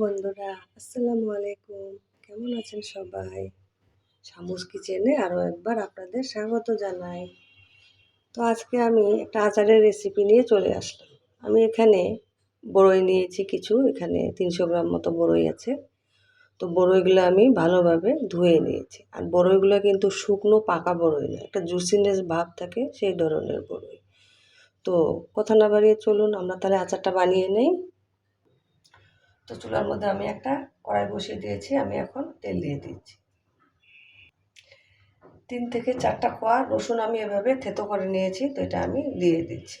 বন্ধুরা, আসসালামু আলাইকুম। কেমন আছেন সবাই? শামুস কিচেনে আরও একবার আপনাদের স্বাগত জানাই। তো আজকে আমি একটা আচারের রেসিপি নিয়ে চলে আসলাম। আমি এখানে বড়ই নিয়েছি কিছু, এখানে তিনশো গ্রাম মতো বড়ই আছে। তো বড়ইগুলো আমি ভালোভাবে ধুয়ে নিয়েছি। আর বড়ইগুলো কিন্তু শুকনো পাকা বড়ই না একটা জুসিনেস ভাব থাকে সেই ধরনের বড়ই। তো কথা না বাড়িয়ে চলুন, আমরা তাহলে আচারটা বানিয়ে নেই। তো চুলার মধ্যে আমি একটা কড়াই বসিয়ে দিয়েছি, আমি এখন তেল দিয়ে দিচ্ছি। তিন থেকে চারটা কোয়া রসুন আমি এভাবে থেতো করে নিয়েছি, তো এটা আমি দিয়ে দিচ্ছি।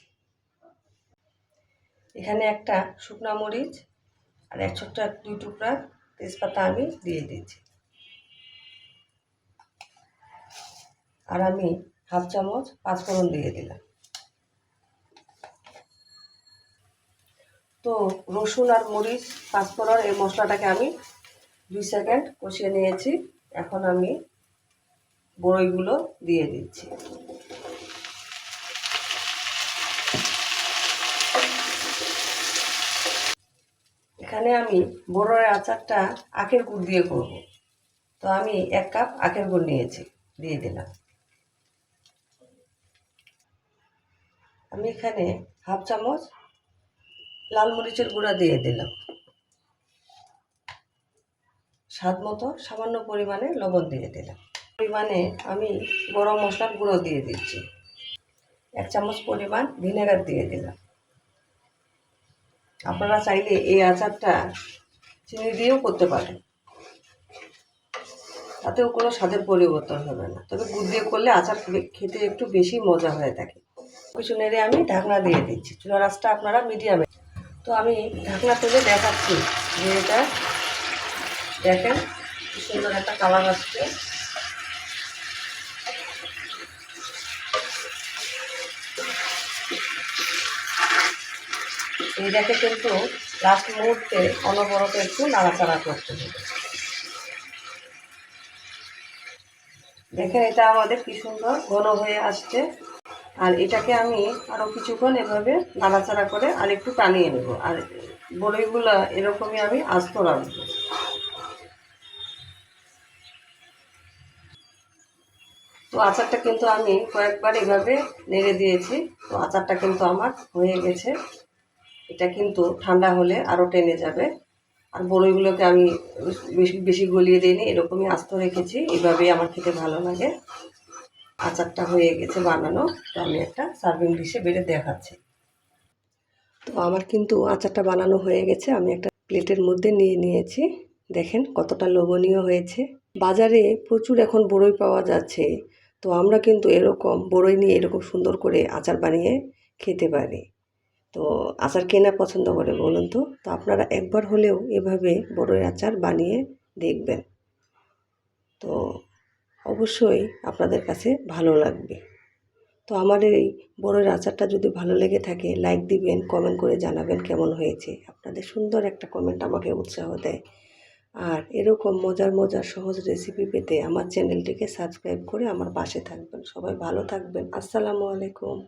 এখানে একটা শুকনা মরিচ আর এক ছোট্ট এক দুই টুকরা তেজপাতা আমি দিয়ে দিচ্ছি। আর আমি হাফ চামচ পাঁচফোড়ন দিয়ে দিলাম। তো রসুন আর মরিচ, পাঁচফোড়ন এই মশলাটাকে আমি দুই সেকেন্ড কষিয়ে নিয়েছি। এখন আমি বড়ইগুলো দিয়ে দিচ্ছি। এখানে আমি বড়ের আচারটা আখের গুড় দিয়ে করব। তো আমি এক কাপ আখের গুড় নিয়েছি, দিয়ে দিলাম। আমি এখানে হাফ চামচ লাল মরিচের গুঁড়া দিয়ে দিলাম। স্বাদ মতো সামান্য পরিমাণে লবণ দিয়ে দিলাম। পরিমাণে আমি গরম মশলার গুঁড়ো দিয়ে দিচ্ছি। এক চামচ পরিমাণ ভিনেগার দিয়ে দিলাম। আপনারা চাইলে এই আচারটা চিনি দিয়েও করতে পারেন। তাতেও কোনো স্বাদের পরিবর্তন হবে না। তবে গুড় দিয়ে করলে আচার খেতে একটু বেশি মজা হয়ে থাকে। কিছু নেড়ে আমি ঢাকনা দিয়ে দিচ্ছি। চুলা রাসটা আপনারা মিডিয়ামে তো আমি ঢাকনা তুলে দেখাচ্ছি যে এটা দেখেন সুন্দর একটা কালার আসছে। এইটাকে কিন্তু লাস্ট মুহূর্তে অনবরত একটু নাড়াচাড়া করতে হবে। দেখেন এটা আমাদের কি সুন্দর ঘন হয়ে আসছে। আর এটাকে আমি আরও কিছুক্ষণ এভাবে নাড়াচাড়া করে আর একটু টানিয়ে নেব। আর বড়িগুলো এরকমই আমি আস্ত রাখব। তো আচারটা কিন্তু আমি কয়েকবার এভাবে নেড়ে দিয়েছি। তো আচারটা কিন্তু আমার হয়ে গেছে। এটা কিন্তু ঠান্ডা হলে আরও টেনে যাবে। আর বড়ইগুলোকে আমি বেশি বেশি গলিয়ে দিইনি, এরকমই আস্ত রেখেছি। এভাবেই আমার খেতে ভালো লাগে। আচারটা হয়ে গেছে বানানো, তো আমি একটা সার্ভিং ডিশে বেড়ে দেখাচ্ছি। তো আমার কিন্তু আচারটা বানানো হয়ে গেছে, আমি একটা প্লেটের মধ্যে নিয়ে নিয়েছি। দেখেন কতটা লোভনীয় হয়েছে। বাজারে প্রচুর এখন বড়ই পাওয়া যাচ্ছে, তো আমরা কিন্তু এরকম বড়ই নিয়ে এরকম সুন্দর করে আচার বানিয়ে খেতে পারি। তো আচার কেনা পছন্দ করে বলুন তো? তো আপনারা একবার হলেও এভাবে বড়ই আচার বানিয়ে দেখবেন। তো অবশ্যই আপনাদের কাছে ভালো লাগবে। তো আমার এই বড়ের আচারটা যদি ভালো লেগে থাকে লাইক দিবেন কমেন্ট করে জানাবেন কেমন হয়েছে। আপনাদের সুন্দর একটা কমেন্ট আমাকে উৎসাহ দেয়। আর এরকম মজার মজার, সহজ রেসিপি পেতে আমার চ্যানেলটিকে সাবস্ক্রাইব করে আমার পাশে থাকবেন। সবাই ভালো থাকবেন। আসসালামু আলাইকুম।